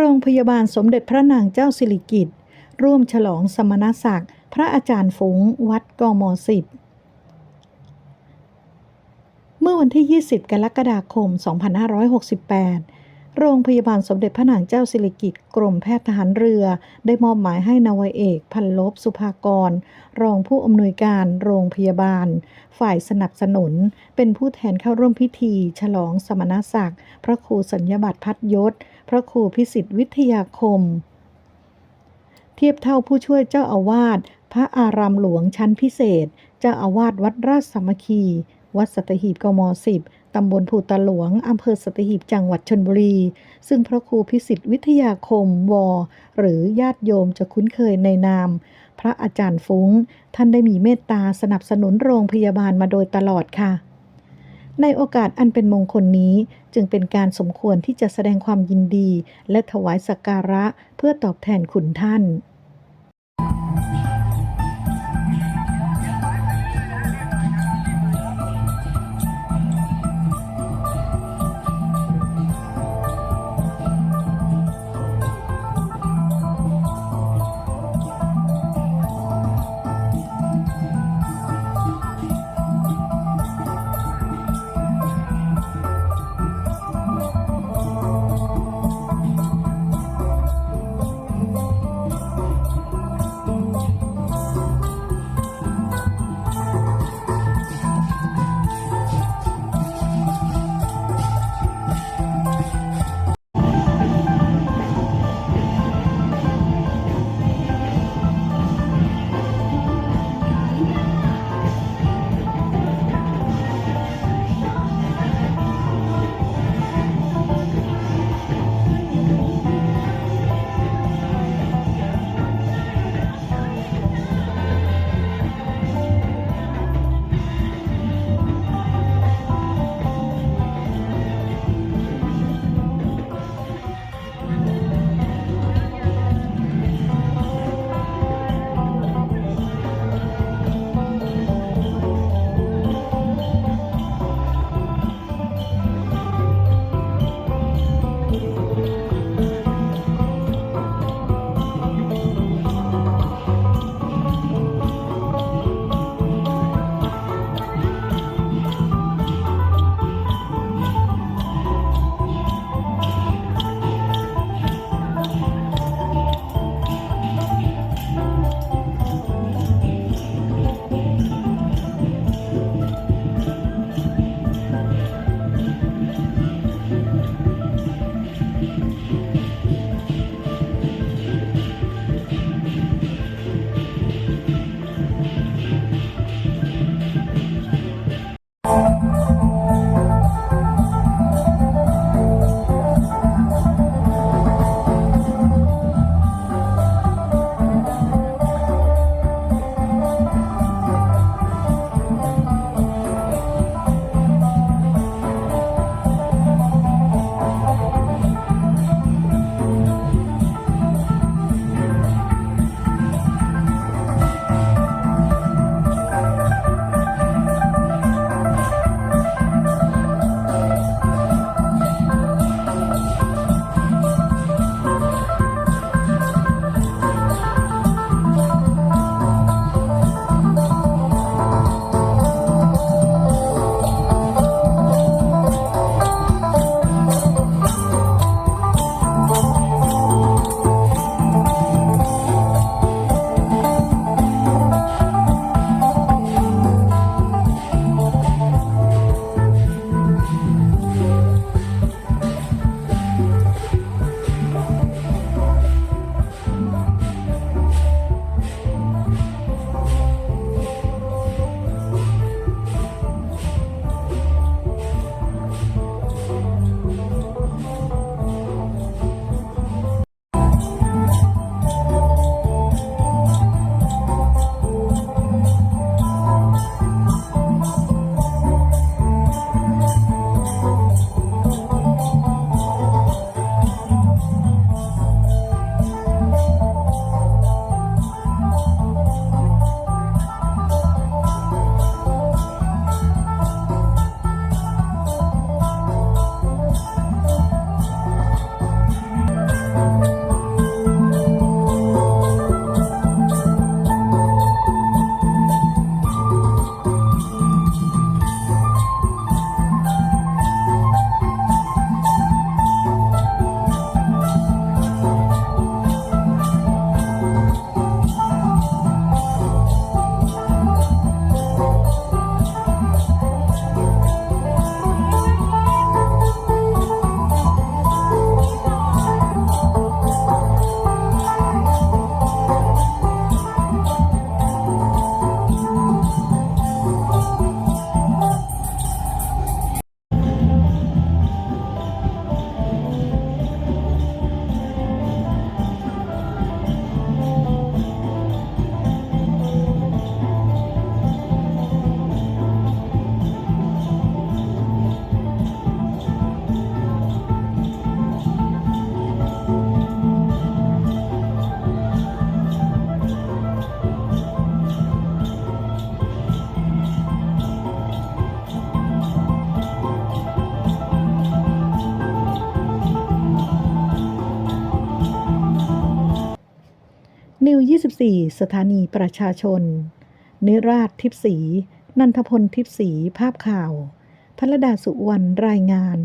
โรงพยาบาลสมเด็จพระนางเจ้าสิริกิติ์ร่วมฉลองสมณศักดิ์ พระอาจารย์ฝุงวัดกมสิบเมื่อวันที่ 20 กรกฎาคม 2568 โรงพยาบาลสมเด็จพระนางเจ้าสิริกิติ์กรมแพทย์ทหารเรือ ได้มอบหมายให้นาวเอก พันลบสุภากร รองผู้อำนวยการโรงพยาบาล ฝ่ายสนับสนุน เป็นผู้แทนเข้าร่วมพิธี ฉลองสมณศักดิ์ พระครูสัญญบัตรพัดยศ พระครูพิสิทธิวิทยาคม เทียบเท่าผู้ช่วยเจ้าอาวาส พระอารามหลวงชั้นพิเศษ เจ้าอาวาสวัดราชสามัคคี วัดสัตหีบกม10ตำบลภูตาหลวง อำเภอสัตหีบจังหวัดชนบุรี ซึ่งพระครูพิสิทธิวิทยาคมวหรือญาติโยมจะคุ้นเคยในนาม พระอาจารย์ฟุ้ง ท่านได้มีเมตตาสนับสนุนโรงพยาบาลมาโดยตลอดค่ะ ในโอกาสอันเป็นมงคลนี้จึงเป็นการสมควรที่จะแสดงความยินดี และถวายสักการะเพื่อตอบแทนคุณท่าน 24 สถานีประชาชน นิราชทิพสี นันทพลทิพสี ภาพข่าวพระดาสุวรรณรายงาน